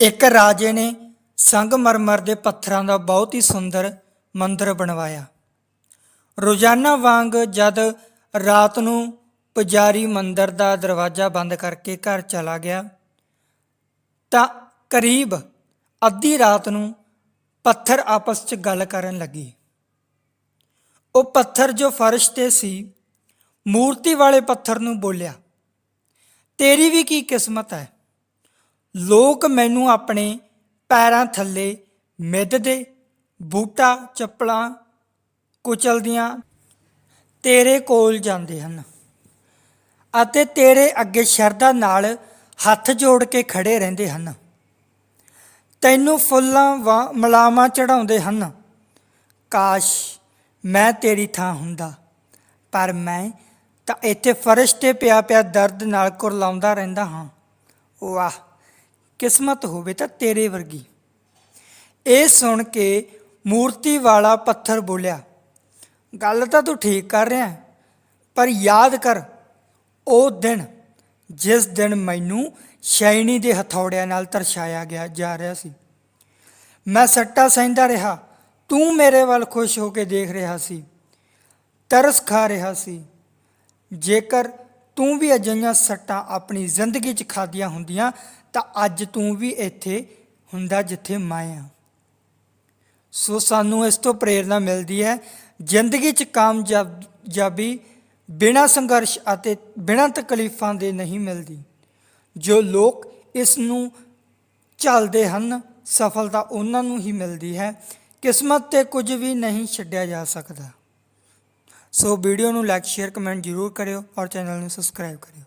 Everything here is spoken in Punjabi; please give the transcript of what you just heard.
ਇੱਕ ਰਾਜੇ ਨੇ ਸੰਗਮਰਮਰ ਦੇ ਪੱਥਰਾਂ ਦਾ ਬਹੁਤ ਹੀ ਸੁੰਦਰ ਮੰਦਿਰ ਬਣਵਾਇਆ। ਰੋਜ਼ਾਨਾ ਵਾਂਗ ਜਦ ਰਾਤ ਨੂੰ ਪੁਜਾਰੀ ਮੰਦਿਰ ਦਾ ਦਰਵਾਜ਼ਾ ਬੰਦ ਕਰਕੇ ਘਰ ਚਲਾ ਗਿਆ, ਤਾਂ ਕਰੀਬ ਅੱਧੀ ਰਾਤ ਨੂੰ ਪੱਥਰ ਆਪਸ 'ਚ ਗੱਲ ਕਰਨ ਲੱਗੀ। ਉਹ ਪੱਥਰ ਜੋ ਫਰਸ਼ ਤੇ ਸੀ, ਮੂਰਤੀ ਵਾਲੇ ਪੱਥਰ ਨੂੰ ਬੋਲਿਆ, ਤੇਰੀ ਵੀ ਕੀ ਕਿਸਮਤ ਹੈ? ਲੋਕ ਮੈਨੂੰ ਆਪਣੇ ਪੈਰਾਂ ਥੱਲੇ ਮਿੱਧਦੇ, ਬੂਟਾ ਚੱਪਲਾਂ ਕੁਚਲਦੀਆਂ, ਤੇਰੇ ਕੋਲ ਜਾਂਦੇ ਹਨ ਅਤੇ ਤੇਰੇ ਅੱਗੇ ਸ਼ਰਧਾ ਨਾਲ ਹੱਥ ਜੋੜ ਕੇ ਖੜੇ ਰਹਿੰਦੇ ਹਨ। ਤੈਨੂੰ ਫੁੱਲਾਂ ਵਾ, ਮਲਾਵਾਂ ਚੜਾਉਂਦੇ ਹਨ। ਕਾਸ਼ ਮੈਂ ਤੇਰੀ ਥਾਂ ਹੁੰਦਾ, ਪਰ ਮੈਂ ਤਾਂ ਇੱਥੇ ਫਰਸ਼ ਤੇ ਪਿਆ ਪਿਆ ਦਰਦ ਨਾਲ ਕੁਰਲਾਉਂਦਾ ਰਹਿੰਦਾ ਹਾਂ। ਵਾਹ! ਕਿਸਮਤ ਹੋਵੇ ਤਾਂ ਤੇਰੇ ਵਰਗੀ। ਇਹ ਸੁਣ ਕੇ ਮੂਰਤੀ ਵਾਲਾ ਪੱਥਰ ਬੋਲਿਆ, ਗੱਲ ਤਾਂ ਤੂੰ ਠੀਕ ਕਰ ਰਿਹਾ ਪਰ ਯਾਦ ਕਰ, ਉਹ ਦਿਨ, ਜਿਸ ਦਿਨ ਮੈਨੂੰ ਸ਼ੈਣੀ ਦੇ ਹਥੌੜਿਆਂ ਨਾਲ ਤਰਛਾਇਆ ਗਿਆ ਜਾ ਰਿਹਾ ਸੀ। ਮੈਂ ਸੱਟਾ ਸਹਿੰਦਾ ਰਿਹਾ, ਤੂੰ ਮੇਰੇ ਵੱਲ ਖੁਸ਼ ਹੋ ਕੇ ਦੇਖ ਰਿਹਾ ਸੀ, ਤਰਸ ਖਾ ਰਿਹਾ ਸੀ। ਜੇਕਰ ਤੂੰ ਵੀ ਅਜਿਹੀਆਂ ਸੱਟਾਂ ਆਪਣੀ ਜ਼ਿੰਦਗੀ 'ਚ ਖਾਧੀਆਂ ਹੁੰਦੀਆਂ, ਤਾਂ ਅੱਜ ਤੂੰ ਵੀ ਇੱਥੇ ਹੁੰਦਾ ਜਿੱਥੇ ਮੈਂ ਆ ਸੋ ਸਾਨੂੰ ਇਸ ਤੋਂ ਪ੍ਰੇਰਣਾ ਮਿਲਦੀ ਹੈ, ਜ਼ਿੰਦਗੀ 'ਚ ਕਾਮਯਾਬੀ ਬਿਨਾਂ ਸੰਘਰਸ਼ ਅਤੇ ਬਿਨਾਂ ਤਕਲੀਫਾਂ ਦੇ ਨਹੀਂ ਮਿਲਦੀ। ਜੋ ਲੋਕ ਇਸ ਨੂੰ ਝੱਲਦੇ ਹਨ, ਸਫਲਤਾ ਉਹਨਾਂ ਨੂੰ ਹੀ ਮਿਲਦੀ ਹੈ। ਕਿਸਮਤ ਤੇ ਕੁਝ ਵੀ ਨਹੀਂ ਛੱਡਿਆ ਜਾ ਸਕਦਾ। ਸੋ ਵੀਡੀਓ ਨੂੰ ਲਾਈਕ ਸ਼ੇਅਰ ਕਮੈਂਟ ਜ਼ਰੂਰ ਕਰਿਓ ਔਰ ਚੈਨਲ ਨੂੰ ਸਬਸਕ੍ਰਾਈਬ ਕਰਿਓ।